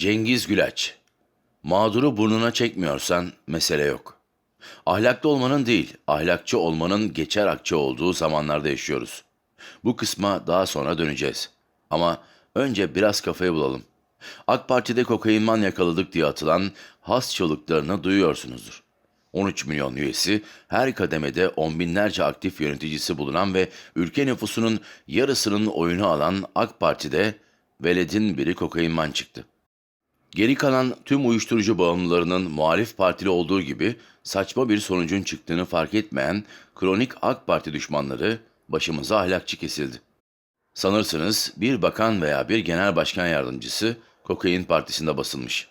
Cengiz Güleç Mağduru burnuna çekmiyorsan mesele yok. Ahlaklı olmanın değil, ahlakçı olmanın geçer akçe olduğu zamanlarda yaşıyoruz. Bu kısma daha sonra döneceğiz. Ama önce biraz kafayı bulalım. AK Parti'de kokainman yakaladık diye atılan has çığlıklarını duyuyorsunuzdur. 13 milyon üyesi, her kademede on binlerce aktif yöneticisi bulunan ve ülke nüfusunun yarısının oyunu alan AK Parti'de veledin biri kokainman çıktı. Geri kalan tüm uyuşturucu bağımlılarının muhalif partili olduğu gibi saçma bir sonucun çıktığını fark etmeyen kronik AK Parti düşmanları başımıza ahlakçı kesildi. Sanırsınız bir bakan veya bir genel başkan yardımcısı kokain partisinde basılmış.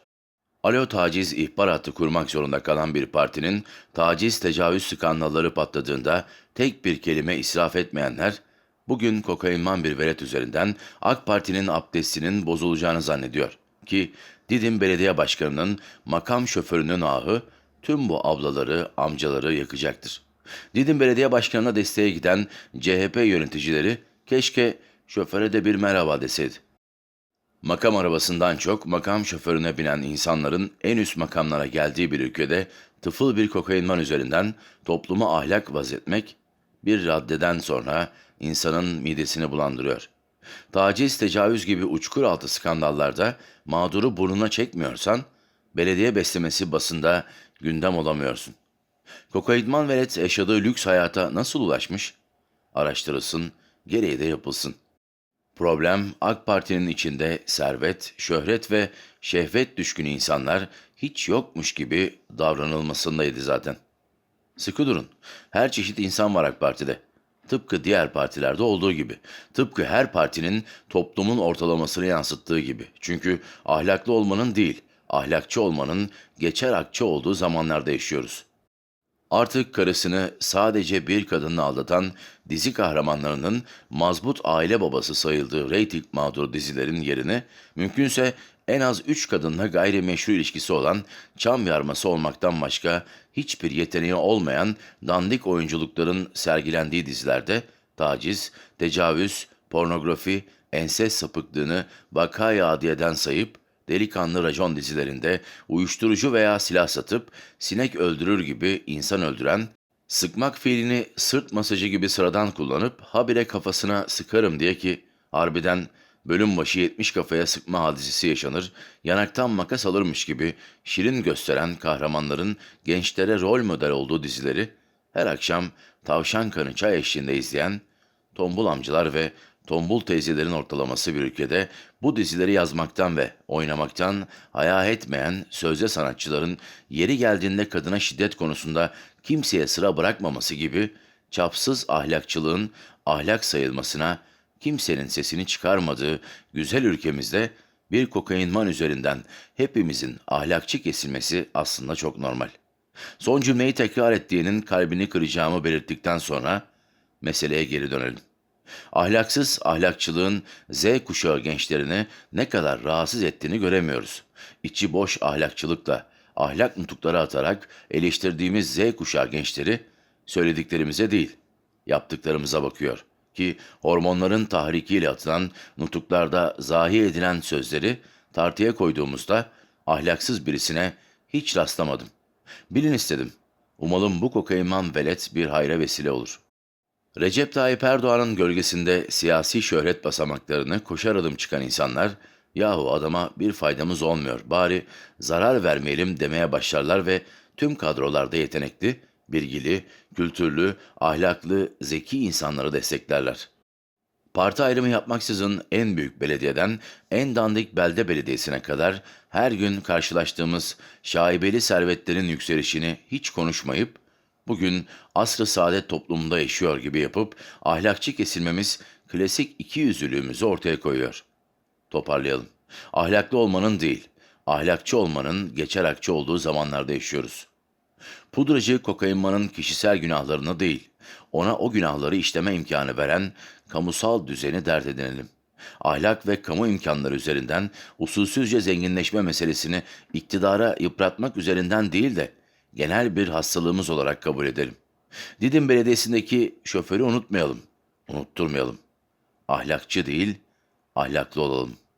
Alo taciz ihbar hattı kurmak zorunda kalan bir partinin taciz tecavüz skandalları patladığında tek bir kelime israf etmeyenler bugün kokainman bir velet üzerinden AK Parti'nin abdestinin bozulacağını zannediyor ki Didim Belediye Başkanı'nın makam şoförünün ahı tüm bu ablaları, amcaları yakacaktır. Didim Belediye Başkanı'na desteğe giden CHP yöneticileri keşke şoföre de bir merhaba deseydi. Makam arabasından çok makam şoförüne binen insanların en üst makamlara geldiği bir ülkede tıfıl bir kokainman üzerinden toplumu ahlak vazetmek bir raddeden sonra insanın midesini bulandırıyor. Taciz, tecavüz gibi uçkur altı skandallarda mağduru burnuna çekmiyorsan, belediye beslemesi basında gündem olamıyorsun. Kokainman velet yaşadığı lüks hayata nasıl ulaşmış? Araştırılsın, gereği de yapılsın. Problem AK Parti'nin içinde servet, şöhret ve şehvet düşkün insanlar hiç yokmuş gibi davranılmasındaydı zaten. Sıkı durun. Her çeşit insan var AK Parti'de. Tıpkı diğer partilerde olduğu gibi. Tıpkı her partinin toplumun ortalamasını yansıttığı gibi. Çünkü ahlaklı olmanın değil, ahlakçı olmanın geçer akçe olduğu zamanlarda yaşıyoruz. Artık karısını sadece bir kadınla aldatan dizi kahramanlarının mazbut aile babası sayıldığı reyting mağdur dizilerin yerine mümkünse en az üç kadınla gayrimeşru ilişkisi olan çam yarması olmaktan başka hiçbir yeteneği olmayan dandik oyunculukların sergilendiği dizilerde taciz, tecavüz, pornografi, enses sapıklığını vakaya adiyeden sayıp delikanlı racon dizilerinde uyuşturucu veya silah satıp sinek öldürür gibi insan öldüren, sıkmak fiilini sırt masajı gibi sıradan kullanıp habire kafasına sıkarım diye ki harbiden bölüm başı 70 kafaya sıkma hadisesi yaşanır, yanaktan makas alırmış gibi şirin gösteren kahramanların gençlere rol model olduğu dizileri her akşam tavşan kanı çay eşliğinde izleyen tombul amcalar ve tombul teyzelerin ortalaması bir ülkede bu dizileri yazmaktan ve oynamaktan haya etmeyen sözde sanatçıların yeri geldiğinde kadına şiddet konusunda kimseye sıra bırakmaması gibi çapsız ahlakçılığın ahlak sayılmasına kimsenin sesini çıkarmadığı güzel ülkemizde bir kokainman üzerinden hepimizin ahlakçı kesilmesi aslında çok normal. Son cümleyi tekrar ettiğinin kalbini kıracağımı belirttikten sonra meseleye geri dönelim. Ahlaksız ahlakçılığın Z kuşağı gençlerini ne kadar rahatsız ettiğini göremiyoruz. İçi boş ahlakçılıkla, ahlak nutukları atarak eleştirdiğimiz Z kuşağı gençleri söylediklerimize değil, yaptıklarımıza bakıyor. Ki hormonların tahrikiyle atılan nutuklarda zahi edilen sözleri tartıya koyduğumuzda ahlaksız birisine hiç rastlamadım. Bilin istedim. Umalım bu kokainman velet bir hayra vesile olur.'' Recep Tayyip Erdoğan'ın gölgesinde siyasi şöhret basamaklarını koşar adım çıkan insanlar, yahu adama bir faydamız olmuyor, bari zarar vermeyelim demeye başlarlar ve tüm kadrolarda yetenekli, bilgili, kültürlü, ahlaklı, zeki insanları desteklerler. Parti ayrımı yapmaksızın en büyük belediyeden en dandik belde belediyesine kadar her gün karşılaştığımız şaibeli servetlerin yükselişini hiç konuşmayıp bugün asr-ı saadet toplumunda yaşıyor gibi yapıp ahlakçı kesilmemiz klasik iki yüzlülüğümüzü ortaya koyuyor. Toparlayalım. Ahlaklı olmanın değil, ahlakçı olmanın geçer akçı olduğu zamanlarda yaşıyoruz. Pudracı kokainmanın kişisel günahlarını değil, ona o günahları işleme imkanı veren kamusal düzeni dert edinelim. Ahlak ve kamu imkanları üzerinden usulsüzce zenginleşme meselesini iktidara yıpratmak üzerinden değil de genel bir hastalığımız olarak kabul edelim. Didim Belediyesi'ndeki şoförü unutmayalım, unutturmayalım. Ahlakçı değil, ahlaklı olalım.''